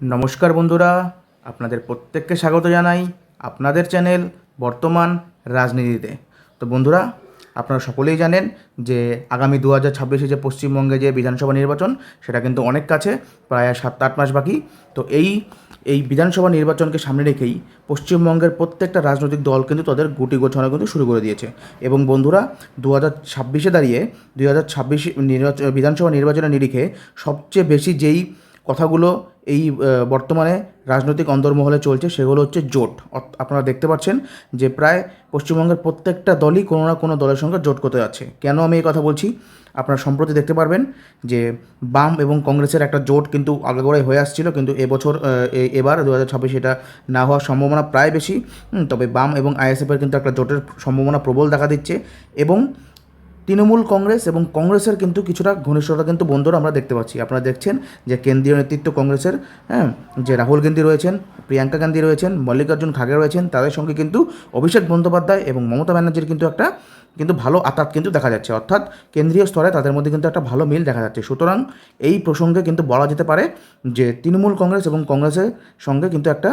নমস্কার বন্ধুরা, আপনাদের প্রত্যেককে স্বাগত জানাই আপনাদের চ্যানেল বর্তমান রাজনীতিতে। তো বন্ধুরা, আপনারা সকলেই জানেন যে আগামী দু হাজার ছাব্বিশে যে পশ্চিমবঙ্গে যে বিধানসভা নির্বাচন, সেটা কিন্তু অনেক কাছে, প্রায় সাত আট মাস বাকি। তো এই এই বিধানসভা নির্বাচনকে সামনে রেখেই পশ্চিমবঙ্গের প্রত্যেকটা রাজনৈতিক দল কিন্তু তাদের গুটি গোছানো কিন্তু শুরু করে দিয়েছে। এবং বন্ধুরা, দু হাজার ছাব্বিশে দাঁড়িয়ে দুই হাজার ছাব্বিশ নির্বাচন বিধানসভা নির্বাচনের নিরিখে সবচেয়ে বেশি যেই কথাগুলো এই বর্তমানে রাজনৈতিক অন্তর্মহলে চলছে, সেগুলো হচ্ছে জোট। আপনারা দেখতে পাচ্ছেন যে প্রায় পশ্চিমবঙ্গের প্রত্যেকটা দলই কোনো না কোনো দলের সঙ্গে জোট করতে যাচ্ছে। কেন আমি এই কথা বলছি? আপনারা সম্প্রতি দেখতে পারবেন যে বাম এবং কংগ্রেসের একটা জোট কিন্তু আগাগোড়াই হয়ে আসছিল, কিন্তু এবছর এবার দু হাজার ছাব্বিশে এটা না হওয়ার সম্ভাবনা প্রায় বেশি। তবে বাম এবং আইএসএফের কিন্তু একটা জোটের সম্ভাবনা প্রবল দেখা দিচ্ছে এবং তৃণমূল কংগ্রেস এবং কংগ্রেসের কিন্তু কিছুটা ঘনিষ্ঠতা কিন্তু বন্ধুরা আমরা দেখতে পাচ্ছি। আপনারা দেখছেন যে কেন্দ্রীয় নেতৃত্ব কংগ্রেসের হ্যাঁ যে রাহুল গান্ধী রয়েছেন, প্রিয়াঙ্কা গান্ধী রয়েছেন, মল্লিকার্জুন খাগড়ে রয়েছেন, তাদের সঙ্গে কিন্তু অভিষেক বন্দ্যোপাধ্যায় এবং মমতা ব্যানার্জির কিন্তু একটা, কিন্তু ভালো আতাত কিন্তু দেখা যাচ্ছে। অর্থাৎ কেন্দ্রীয় স্তরে তাদের মধ্যে কিন্তু একটা ভালো মিল দেখা যাচ্ছে। সুতরাং এই প্রসঙ্গে কিন্তু বলা যেতে পারে যে তৃণমূল কংগ্রেস এবং কংগ্রেসের সঙ্গে কিন্তু একটা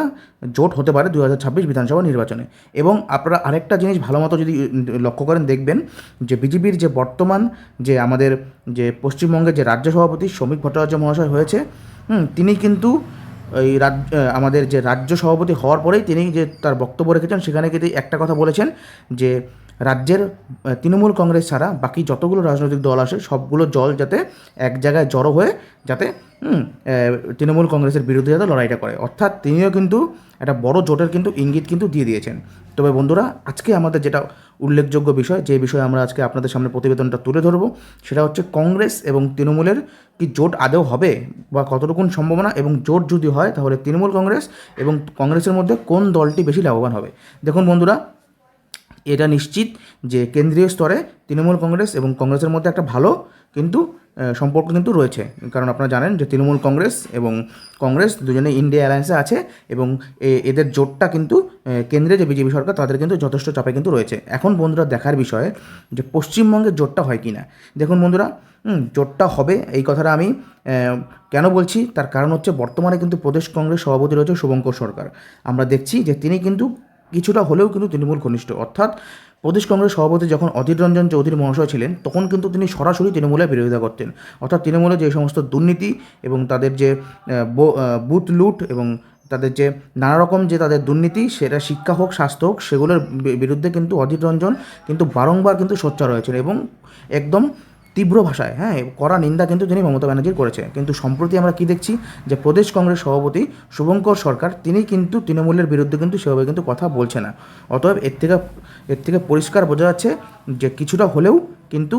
জোট হতে পারে দু হাজার ছাব্বিশ বিধানসভা নির্বাচনে। এবং আপনারা আরেকটা জিনিস ভালো মতো যদি লক্ষ্য করেন, দেখবেন যে বিজেপির যে বর্তমান যে আমাদের যে পশ্চিমবঙ্গের যে রাজ্য সভাপতি শ্রমিক ভট্টাচার্য মহাশয় হয়েছে হুম, তিনি কিন্তু এই রাজ্য আমাদের যে রাজ্য সভাপতি হওয়ার পরেই তিনি যে তার বক্তব্য রেখেছেন সেখানে কিন্তু একটা কথা বলেছেন যে রাজ্যের তৃণমূল কংগ্রেস ছাড়া বাকি যতগুলো রাজনৈতিক দল আসে সবগুলো জল যাতে এক জায়গায় জড়ো হয়ে যাতে তৃণমূল কংগ্রেসের বিরুদ্ধে যাতে লড়াইটা করে। অর্থাৎ তিনিও কিন্তু একটা বড় জোটের কিন্তু ইঙ্গিত কিন্তু দিয়ে দিয়েছেন। তবে বন্ধুরা, আজকে আমাদের যেটা উল্লেখযোগ্য বিষয়, যে বিষয়ে আমরা আজকে আপনাদের সামনে প্রতিবেদনটা তুলে ধরবো, সেটা হচ্ছে কংগ্রেস এবং তৃণমূলের কি জোট আদৌ হবে বা কতটুকুন সম্ভাবনা এবং জোট যদি হয়, তাহলে তৃণমূল কংগ্রেস এবং কংগ্রেসের মধ্যে কোন দলটি বেশি লাভবান হবে? দেখুন বন্ধুরা এটা নিশ্চিত যে কেন্দ্রীয় স্তরে তৃণমূল কংগ্রেস এবং কংগ্রেসের মধ্যে একটা ভালো কিন্তু সম্পর্ক কিন্তু রয়েছে। কারণ আপনারা জানেন যে তৃণমূল কংগ্রেস এবং কংগ্রেস দুজনে ইন্ডিয়া অ্যালায়েন্সে আছে এবং এদের জোটটা কিন্তু কেন্দ্রে যে বিজেপি সরকার তাদের কিন্তু যথেষ্ট চাপে কিন্তু রয়েছে। এখন বন্ধুরা দেখার বিষয় যে পশ্চিমবঙ্গের জোটটা হয় কি না দেখুন বন্ধুরা জোটটা হবে এই কথাটা আমি কেন বলছি? তার কারণ হচ্ছে বর্তমানে কিন্তু প্রদেশ কংগ্রেস সভাপতি রয়েছে শুভঙ্কর সরকার। আমরা দেখছি যে তিনি কিন্তু কিছুটা হলেও কিন্তু তৃণমূল ঘনিষ্ঠ। অর্থাৎ প্রদেশ কংগ্রেস সভাপতি যখন অধীর রঞ্জন চৌধুরী মহাশয় ছিলেন, তখন কিন্তু তিনি সরাসরি তৃণমূলের বিরোধিতা করতেন। অর্থাৎ তৃণমূলে যে সমস্ত দুর্নীতি এবং তাদের যে বুথ লুট এবং তাদের যে নানা রকম যে তাদের দুর্নীতি, সেটা শিক্ষা হোক, স্বাস্থ্য হোক, সেগুলোর বিরুদ্ধে কিন্তু অধীর রঞ্জন কিন্তু বারংবার কিন্তু সোচ্চার হয়েছেন এবং একদম তীব্র ভাষায় হ্যাঁ কড়া নিন্দা কিন্তু তিনি মমতা ব্যানার্জির করেছে। কিন্তু সম্প্রতি আমরা কি দেখছি যে প্রদেশ কংগ্রেস সভাপতি শুভঙ্কর সরকার, তিনি কিন্তু তৃণমূলের বিরুদ্ধে কিন্তু সেভাবে কিন্তু কথা বলছে না। অতএব এর থেকে এর থেকে পরিষ্কার বোঝা যাচ্ছে যে কিছুটা হলেও কিন্তু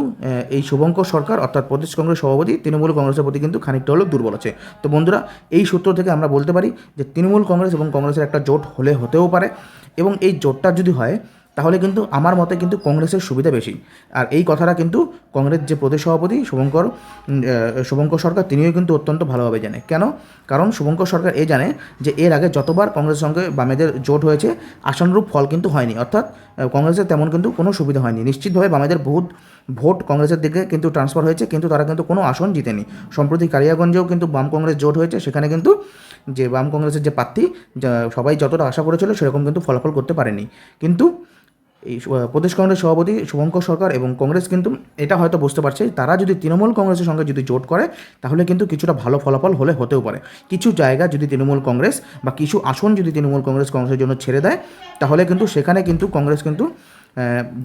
এই শুভঙ্কর সরকার অর্থাৎ প্রদেশ কংগ্রেস সভাপতি তৃণমূল কংগ্রেসের প্রতি কিন্তু খানিকটা হলেও দুর্বল আছে। তো বন্ধুরা, এই সূত্র থেকে আমরা বলতে পারি যে তৃণমূল কংগ্রেস এবং কংগ্রেসের একটা জোট হলে হতেও পারে এবং এই জোটটা যদি হয় তাহলে কিন্তু আমার মতে কিন্তু কংগ্রেসের সুবিধা বেশি। আর এই কথাটা কিন্তু কংগ্রেস যে প্রদেশ সভাপতি শুভঙ্কর শুভঙ্কর সরকার, তিনিও কিন্তু অত্যন্ত ভালোভাবে জানে। কেন? কারণ শুভঙ্কর সরকার এ জানে যে এর আগে যতবার কংগ্রেসের সঙ্গে বামেদের জোট হয়েছে, আশানুরূপ ফল কিন্তু হয়নি। অর্থাৎ কংগ্রেসের তেমন কিন্তু কোনো সুবিধা হয়নি। নিশ্চিতভাবে বামেদের বহুত ভোট কংগ্রেসের দিকে কিন্তু ট্রান্সফার হয়েছে, কিন্তু তারা কিন্তু কোনো আসন জিতেনি। সম্প্রতি কালিয়াগঞ্জেও কিন্তু বাম কংগ্রেস জোট হয়েছে, সেখানে কিন্তু যে বাম কংগ্রেসের যে প্রার্থী সবাই যতটা আশা করেছিল, সেরকম কিন্তু ফলাফল করতে পারেনি। কিন্তু এই প্রদেশ কংগ্রেস সভাপতি শুভঙ্কর সরকার এবং কংগ্রেস কিন্তু এটা হয়তো বুঝতে পারছে, তারা যদি তৃণমূল কংগ্রেসের সঙ্গে যদি জোট করে, তাহলে কিন্তু কিছুটা ভালো ফলাফল হলে হতেও পারে। কিছু জায়গা যদি তৃণমূল কংগ্রেস বা কিছু আসন যদি তৃণমূল কংগ্রেস কংগ্রেসের জন্য ছেড়ে দেয়, তাহলে কিন্তু সেখানে কিন্তু কংগ্রেস কিন্তু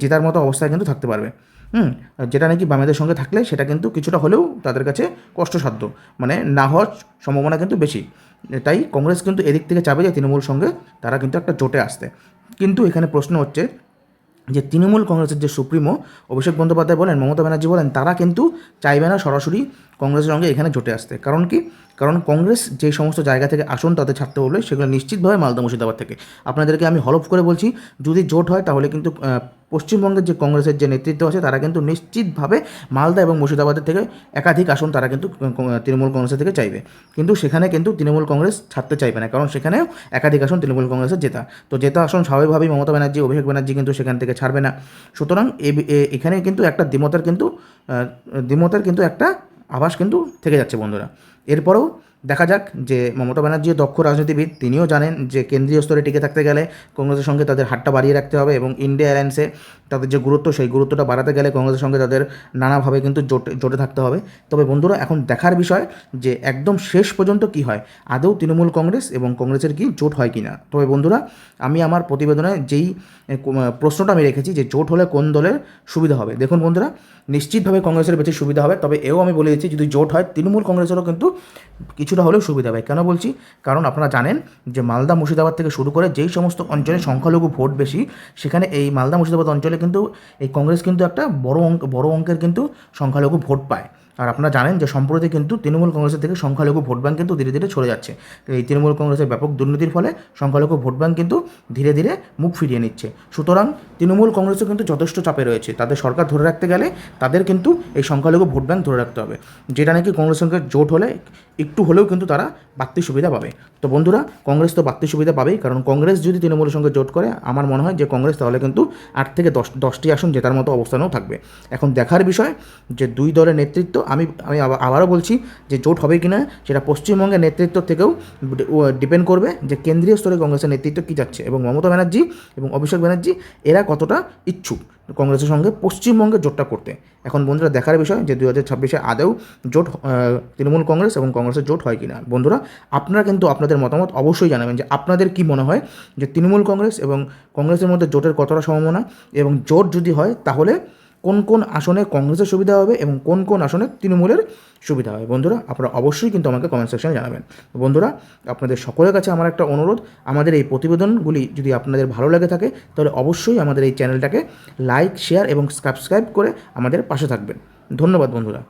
জেতার মতো অবস্থায় কিন্তু থাকতে পারবে। হুম যেটা নাকি বামেদের সঙ্গে থাকলে সেটা কিন্তু কিছুটা হলেও তাদের কাছে কষ্টসাধ্য মানে না হওয়ার সম্ভাবনা কিন্তু বেশি। তাই কংগ্রেস কিন্তু এদিক থেকে চাবে যে তৃণমূল সঙ্গে তারা কিন্তু একটা জোটে আসতে। কিন্তু এখানে প্রশ্ন হচ্ছে যে তৃণমূল কংগ্রেসের যে সুপ্রিমো, অভিষেক বন্দ্যোপাধ্যায় বলেন, মমতা ব্যানার্জি বলেন, তারা কিন্তু চাইবে না সরাসরি কংগ্রেসের সঙ্গে এখানে জোটে আসতে। কারণ কি? কারণ কংগ্রেস যে সমস্ত জায়গা থেকে আসন তাদের ছাড়তে বলবে সেগুলো নিশ্চিতভাবে মালদা মুর্শিদাবাদ থেকে। আপনাদেরকে আমি হলফ করে বলছি, যদি জোট হয় তাহলে কিন্তু পশ্চিমবঙ্গের যে কংগ্রেসের যে নেতৃত্ব আছে, তারা কিন্তু নিশ্চিতভাবে মালদা এবং মুর্শিদাবাদের থেকে একাধিক আসন তারা কিন্তু তৃণমূল কংগ্রেসের থেকে চাইবে। কিন্তু সেখানে কিন্তু তৃণমূল কংগ্রেস ছাড়তে চাইবে না, কারণ সেখানেও একাধিক আসন তৃণমূল কংগ্রেসের জেতা। তো জেতা আসন স্বাভাবিকভাবেই মমতা ব্যানার্জি, অভিষেক ব্যানার্জি কিন্তু সেখান থেকে ছাড়বে না। সুতরাং এখানে কিন্তু একটা দ্বিমতের কিন্তু দ্বিমতের কিন্তু একটা আভাস কিন্তু থেকে যাচ্ছে বন্ধুরা। এরপরেও দেখা যাক যে মমতা ব্যানার্জিও দক্ষ রাজনীতিবিদ, তিনিও জানেন যে কেন্দ্রীয় স্তরে টিকে থাকতে গেলে কংগ্রেসের সঙ্গে তাদের হাতটা বাড়িয়ে রাখতে হবে এবং ইন্ডিয়া অ্যালায়েন্সে তাদের যে গুরুত্ব, সেই গুরুত্বটা বাড়াতে গেলে কংগ্রেসের সঙ্গে তাদের নানাভাবে কিন্তু জোটে জোটে থাকতে হবে। তবে বন্ধুরা, এখন দেখার বিষয় যে একদম শেষ পর্যন্ত কি হয়? আদৌ তৃণমূল কংগ্রেস এবং কংগ্রেসের কি জোট হয় কি না তবে বন্ধুরা, আমি আমার প্রতিবেদনে যেই প্রশ্নটা আমি রেখেছি যে জোট হলে কোন দলের সুবিধা হবে? দেখুন বন্ধুরা, নিশ্চিতভাবে কংগ্রেসের বেশি সুবিধা হবে। তবে এও আমি বলে দিচ্ছি, যদি জোট হয়, তৃণমূল কংগ্রেসেরও কিন্তু কিছুটা হলেও সুবিধা হবে কেন বলছি? কারণ আপনারা জানেন যে মালদা মুর্শিদাবাদ থেকে শুরু করে যেই সমস্ত অঞ্চলে সংখ্যালঘু ভোট বেশি, সেখানে এই মালদা মুর্শিদাবাদ অঞ্চলে কিন্তু এই কংগ্রেস কিন্তু একটা বড় অঙ্ক বড় অঙ্কের কিন্তু সংখ্যালঘু ভোট পায়। আর আপনারা জানেন যে সম্প্রতি কিন্তু তৃণমূল কংগ্রেসের থেকে সংখ্যালঘু ভোট ব্যাঙ্ক কিন্তু ধীরে ধীরে চলে যাচ্ছে। এই তৃণমূল কংগ্রেসের ব্যাপক দুর্নীতির ফলে সংখ্যালঘু ভোট ব্যাঙ্ক কিন্তু ধীরে ধীরে মুখ ফিরিয়ে নিচ্ছে। সুতরাং তৃণমূল কংগ্রেসও কিন্তু যথেষ্ট চাপে রয়েছে। তাদের সরকার ধরে রাখতে গেলে তাদের কিন্তু এই সংখ্যালঘু ভোট ব্যাঙ্ক ধরে রাখতে হবে। যেটা নাকি কংগ্রেসের সঙ্গে জোট হলে একটু হলেও কিন্তু তারা বাড়তি সুবিধা পাবে। তো বন্ধুরা, কংগ্রেস তো বাড়তি সুবিধা পাবেই। কারণ কংগ্রেস যদি তৃণমূলের সঙ্গে জোট করে, আমার মনে হয় যে কংগ্রেস তাহলে কিন্তু আট থেকে দশ, দশটি আসন জেতার মতো অবস্থানেও থাকবে। এখন দেখার বিষয় যে দুই দলের নেতৃত্ব আমি আমি আবার- আবারও বলছি যে জোট হবে কি না, সেটা পশ্চিমবঙ্গের নেতৃত্ব থেকেও ডিপেন্ড করবে যে কেন্দ্রীয় স্তরে কংগ্রেসের নেতৃত্ব কী যাচ্ছে এবং মমতা ব্যানার্জি এবং অভিষেক ব্যানার্জি, এরা কতটা ইচ্ছুক কংগ্রেসের সঙ্গে পশ্চিমবঙ্গে জোটটা করতে। এখন বন্ধুরা, দেখার বিষয় যে দু হাজার ছাব্বিশে আদৌ জোট তৃণমূল কংগ্রেস এবং কংগ্রেসের জোট হয় কি না। বন্ধুরা, আপনারা কিন্তু আপনাদের মতামত অবশ্যই জানাবেন যে আপনাদের কি মনে হয় যে তৃণমূল কংগ্রেস এবং কংগ্রেসের মধ্যে জোটের কতটা সম্ভাবনা এবং জোট যদি হয় তাহলে কোন কোন আসনে কংগ্রেসের সুবিধা হবে এবং কোন কোন আসনে তৃণমূলের সুবিধা হবে। বন্ধুরা, আপনারা অবশ্যই কিন্তু আমাকে কমেন্ট সেকশনে জানাবেন। বন্ধুরা, আপনাদের সকলের কাছে আমার একটা অনুরোধ, আমাদের এই প্রতিবেদনগুলি যদি আপনাদের ভালো লাগে থাকে, তাহলে অবশ্যই আমাদের এই চ্যানেলটাকে লাইক শেয়ার এবং সাবস্ক্রাইব করে আমাদের পাশে থাকবেন। ধন্যবাদ বন্ধুরা।